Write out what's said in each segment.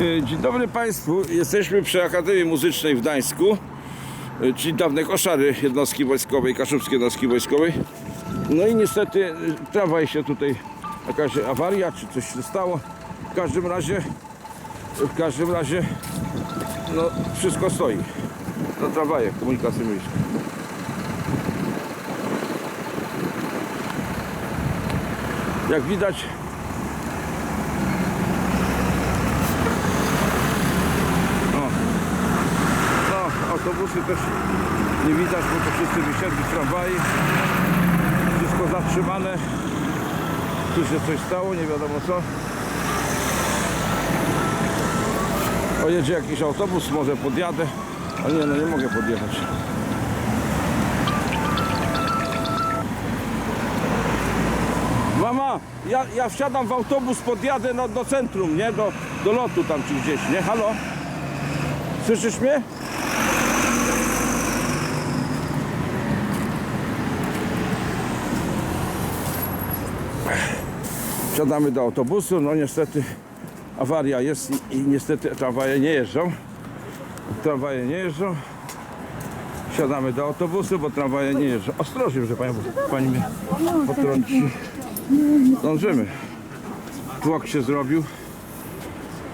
E, Dzień dobry Państwu. Jesteśmy przy Akademii Muzycznej w Gdańsku, e, czyli dawne koszary jednostki wojskowej, kaszubskiej jednostki wojskowej. No i niestety e, tramwaj się tutaj, jakaś awaria czy coś się stało. W każdym razie, w każdym razie, no wszystko stoi. Na tramwaje, komunikacja miejska. Jak widać, No, autobusy też nie widać, bo to wszyscy wysiedli z tramwaj. Wszystko zatrzymane. Tu się coś stało, nie wiadomo co. O, jakiś autobus, może podjadę. A nie, no nie mogę podjechać. Mama, ja, ja wsiadam w autobus, podjadę no, do centrum, nie? Do, do lotu tam czy gdzieś, nie? Halo? Słyszysz mnie? Wsiadamy do autobusu, no niestety awaria jest i, i niestety tramwaje nie jeżdżą. Tramwaje nie jeżdżą. Wsiadamy do autobusu, bo tramwaje nie jeżdżą. Ostrożnie, że pani, pani mnie potrąci. Dążymy. Tłok się zrobił.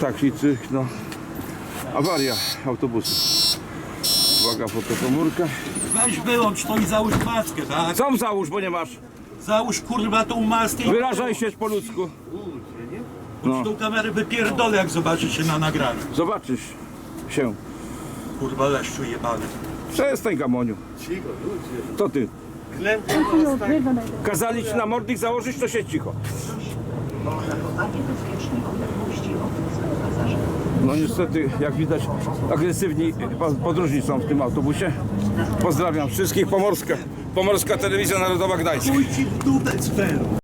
Taki cyk, no. Awaria autobusu. Uwaga, fotokomórka. Weź wyłącz to i załóż maskę, tak? Co załóż, bo nie masz? Załóż kurwa tą maskę i Wyrażaj się po ludzku. No. tą kamerę wypierdolę jak zobaczy się na nagraniu. Zobaczysz się. Kurwa leszczu jebany. Przestań gamoniu. To ty. Kazali ci na mordnik założyć, to się cicho. No niestety, jak widać, agresywni po- podróżni są w tym autobusie. Pozdrawiam wszystkich. Pomorska. Pomorska Telewizja Narodowa Gdańsk. Cfelu.